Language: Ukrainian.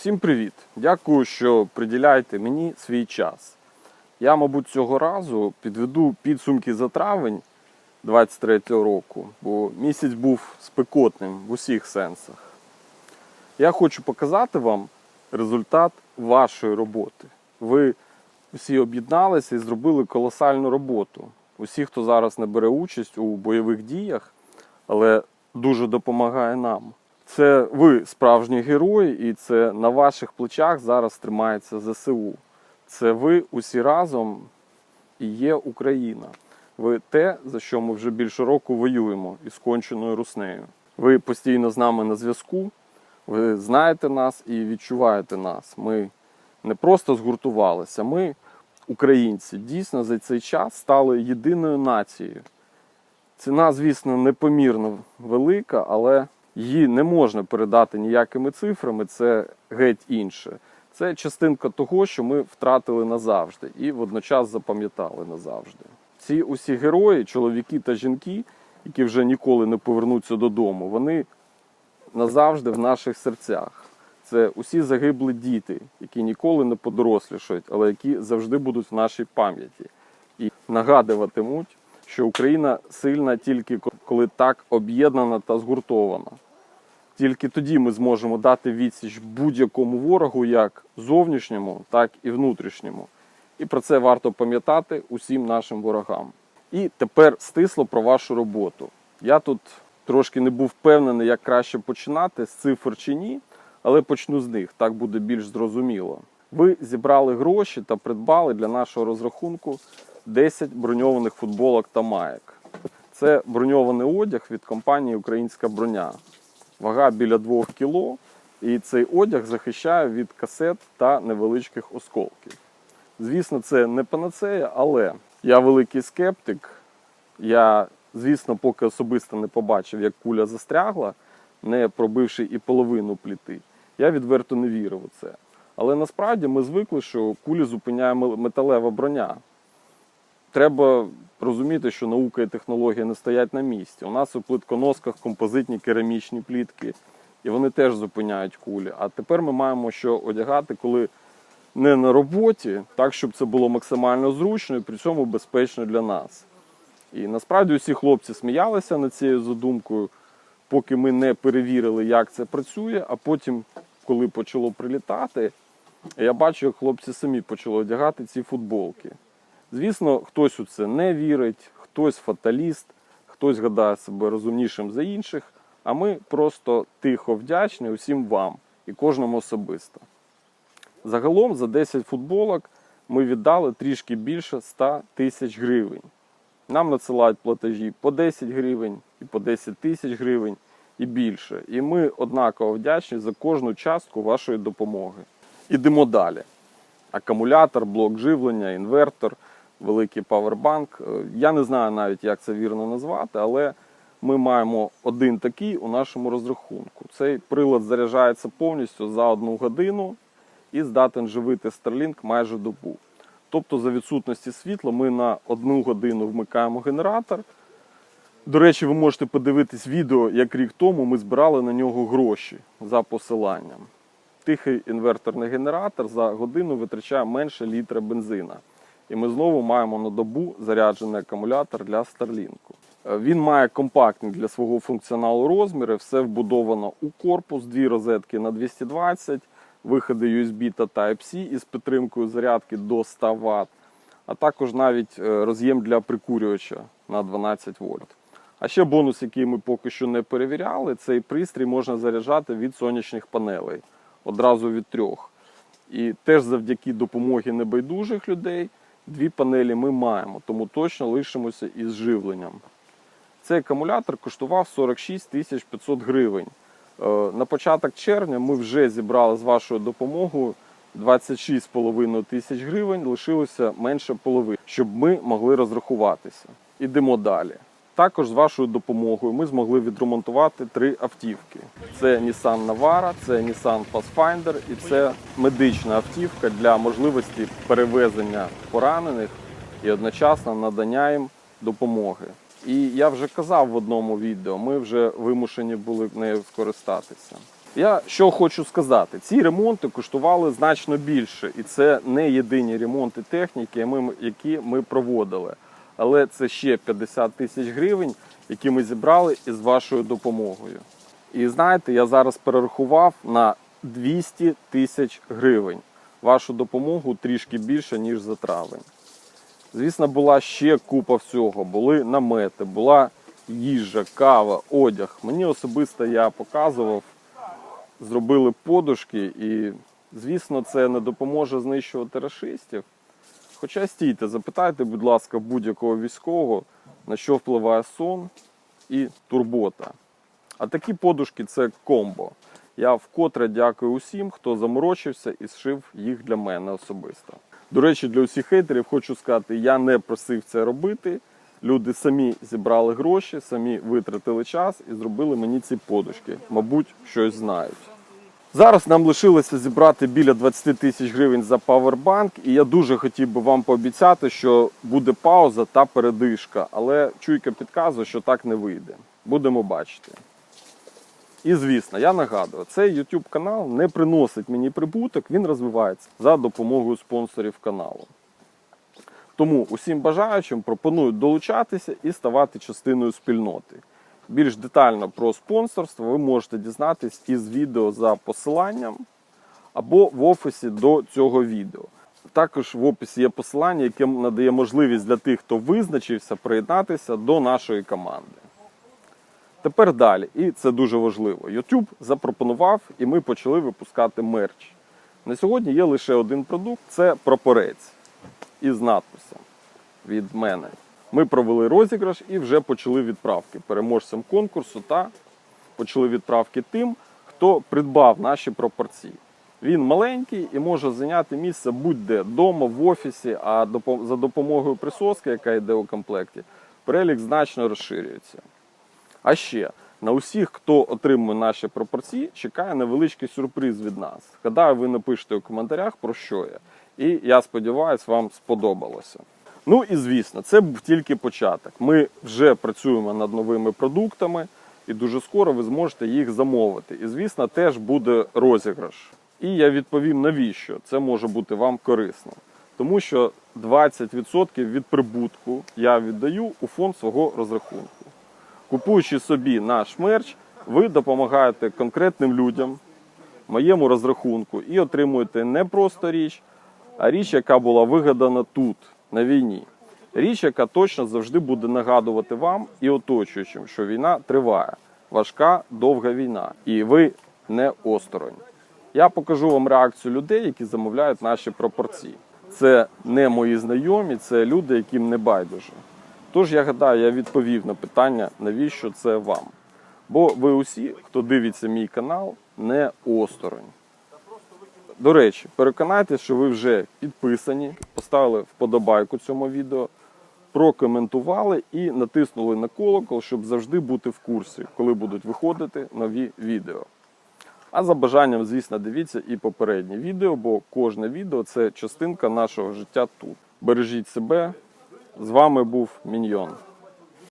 Всім привіт! Дякую, що приділяєте мені свій час. Я, мабуть, цього разу підведу підсумки за травень 23-го року, бо місяць був спекотним в усіх сенсах. Я хочу показати вам результат вашої роботи. Ви всі об'єдналися і зробили колосальну роботу. Усі, хто зараз не бере участь у бойових діях, але дуже допомагає нам. Це ви справжні герої, і це на ваших плечах зараз тримається ЗСУ. Це ви усі разом і є Україна. Ви те, за що ми вже більше року воюємо із конченою руснею. Ви постійно з нами на зв'язку, ви знаєте нас і відчуваєте нас. Ми не просто згуртувалися, ми, українці, дійсно за цей час стали єдиною нацією. Ціна, звісно, непомірно велика, але її не можна передати ніякими цифрами. Це геть інше. Це частинка того, що ми втратили назавжди і водночас запам'ятали назавжди. Ці усі герої, чоловіки та жінки, які вже ніколи не повернуться додому, вони назавжди в наших серцях. Це усі загиблі діти, які ніколи не подорослішають, але які завжди будуть в нашій пам'яті і нагадуватимуть, що Україна сильна тільки коли так об'єднана та згуртована. Тільки тоді ми зможемо дати відсіч будь-якому ворогу, як зовнішньому, так і внутрішньому. І про це варто пам'ятати усім нашим ворогам. І тепер стисло про вашу роботу. Я тут трошки не був впевнений, як краще починати з цифр чи ні, але почну з них, так буде більш зрозуміло. Ви зібрали гроші та придбали для нашого розрахунку 10 броньованих футболок та маєк. Це броньований одяг від компанії Українська броня. Вага біля 2 кг, і цей одяг захищає від касет та невеличких осколків. Звісно, це не панацея, але я великий скептик. Я, звісно, поки особисто не побачив, як куля застрягла, не пробивши і половину пліти. Я відверто не вірив у це. Але насправді ми звикли, що кулі зупиняє металева броня. Треба розуміти, що наука і технологія не стоять на місці. У нас у плитконосках композитні керамічні плітки, і вони теж зупиняють кулі. А тепер ми маємо що одягати, коли не на роботі, так щоб це було максимально зручно і при цьому безпечно для нас. І насправді усі хлопці сміялися над цією задумкою, поки ми не перевірили, як це працює, а потім, коли почало прилітати, я бачу, як хлопці самі почали одягати ці футболки. Звісно, хтось у це не вірить, хтось фаталіст, хтось гадає себе розумнішим за інших, а ми просто тихо вдячні усім вам і кожному особисто. Загалом за 10 футболок ми віддали трішки більше 100 тисяч гривень. Нам надсилають платежі по 10 гривень і по 10 тисяч гривень і більше. І ми однаково вдячні за кожну частку вашої допомоги. Ідемо далі. Акумулятор, блок живлення, інвертор, великий павербанк. Е, Я не знаю навіть, як це вірно назвати, але ми маємо один такий у нашому розрахунку. Цей прилад заряджається повністю за одну годину і здатен живити Starlink майже добу. Тобто, за відсутності світла ми на одну годину вмикаємо генератор. До речі, ви можете подивитись відео, як рік тому ми збирали на нього гроші за посиланням. Тихий інверторний генератор за годину витрачає менше літра бензина. І ми знову маємо на добу заряджений акумулятор для Starlink. Е, Він має компактні для свого функціоналу розміри, все вбудовано у корпус, дві розетки на 220, виходи USB та Type-C із підтримкою зарядки до 100 Вт, а також навіть е, роз'єм для прикурювача на 12 вольт. А ще бонус, який ми поки що не перевіряли, цей пристрій можна заряджати від сонячних панелей одразу від трьох. І теж завдяки допомоги небайдужих людей дві панелі ми маємо, тому точно лишимося із живленням. Цей акумулятор коштував 46 тисяч 500 гривень. Е, На початок червня ми вже зібрали з вашою допомогою 26,5 тисяч гривень, лишилося менше половини, щоб ми могли розрахуватися. Ідемо далі. Також з вашою допомогою ми змогли відремонтувати три автівки: це Nissan Navara, це Nissan Pathfinder і це медична автівка для можливості перевезення поранених і одночасно надання їм допомоги. І я вже казав в одному відео, ми вже вимушені були нею скористатися. Я що хочу сказати, ці ремонти коштували значно більше, і це не єдині ремонти техніки, які ми проводили. Але це ще 50 тисяч гривень, які ми зібрали із вашою допомогою. І знаєте, я зараз перерахував на 200 тисяч гривень вашу допомогу трішки більше, ніж за травень. Звісно, була ще купа всього. Були намети, була їжа, кава, одяг. Мені особисто я показував, зробили подушки, і, звісно, це не допоможе знищувати рашистів. Хоча стійте, запитайте, будь ласка, будь-якого військового, на що впливає сон і турбота. А такі подушки це комбо. Я вкотре дякую усім, хто заморочився і зшив їх для мене особисто. До речі, для усіх хейтерів хочу сказати, я не просив це робити. Люди самі зібрали гроші, самі витратили час і зробили мені ці подушки. Мабуть, щось знають. Зараз нам лишилося зібрати біля 20 тисяч гривень за павербанк, і я дуже хотів би вам пообіцяти, що буде пауза та передишка, але чуйка підказує, що так не вийде. Будемо бачити. І звісно, я нагадую, цей YouTube канал не приносить мені прибуток, він розвивається за допомогою спонсорів каналу. Тому усім бажаючим пропоную долучатися і ставати частиною спільноти. Більш детально про спонсорство ви можете дізнатись із відео за посиланням або в офісі до цього відео. Також в описі є посилання, яке надає можливість для тих, хто визначився, приєднатися до нашої команди. Тепер далі, і це дуже важливо. YouTube запропонував, і ми почали випускати мерч. На сьогодні є лише один продукт це прапорець із надписом від мене. Ми провели розіграш і вже почали відправки переможцям конкурсу та почали відправки тим, хто придбав наші пропорції. Він маленький і може зайняти місце будь-де вдома, в офісі, а за допомогою присоски, яка йде у комплекті, перелік значно розширюється. А ще на усіх, хто отримує наші пропорції, чекає невеличкий сюрприз від нас. Гадаю, ви напишете у коментарях про що я. І я сподіваюся, вам сподобалося. Ну і звісно, це тільки початок. Ми вже працюємо над новими продуктами, і дуже скоро ви зможете їх замовити. І звісно, теж буде розіграш. І я відповім, навіщо це може бути вам корисно. Тому що 20% від прибутку я віддаю у фонд свого розрахунку. Купуючи собі наш мерч, ви допомагаєте конкретним людям, моєму розрахунку, і отримуєте не просто річ, а річ, яка була вигадана тут, на війні. Річ, яка точно завжди буде нагадувати вам і оточуючим, що війна триває. Важка, довга війна. І ви не осторонь. Я покажу вам реакцію людей, які замовляють наші пропорції. Це не мої знайомі, це люди, яким не байдуже. Тож я гадаю, я відповів на питання, навіщо це вам. Бо ви усі, хто дивиться мій канал, не осторонь. До речі, переконайтеся, що ви вже підписані, поставили вподобайку цьому відео, прокоментували і натиснули на колокол, щоб завжди бути в курсі, коли будуть виходити нові відео. А за бажанням, звісно, дивіться і попередні відео, бо кожне відео це частинка нашого життя тут. Бережіть себе. З вами був Міньйон.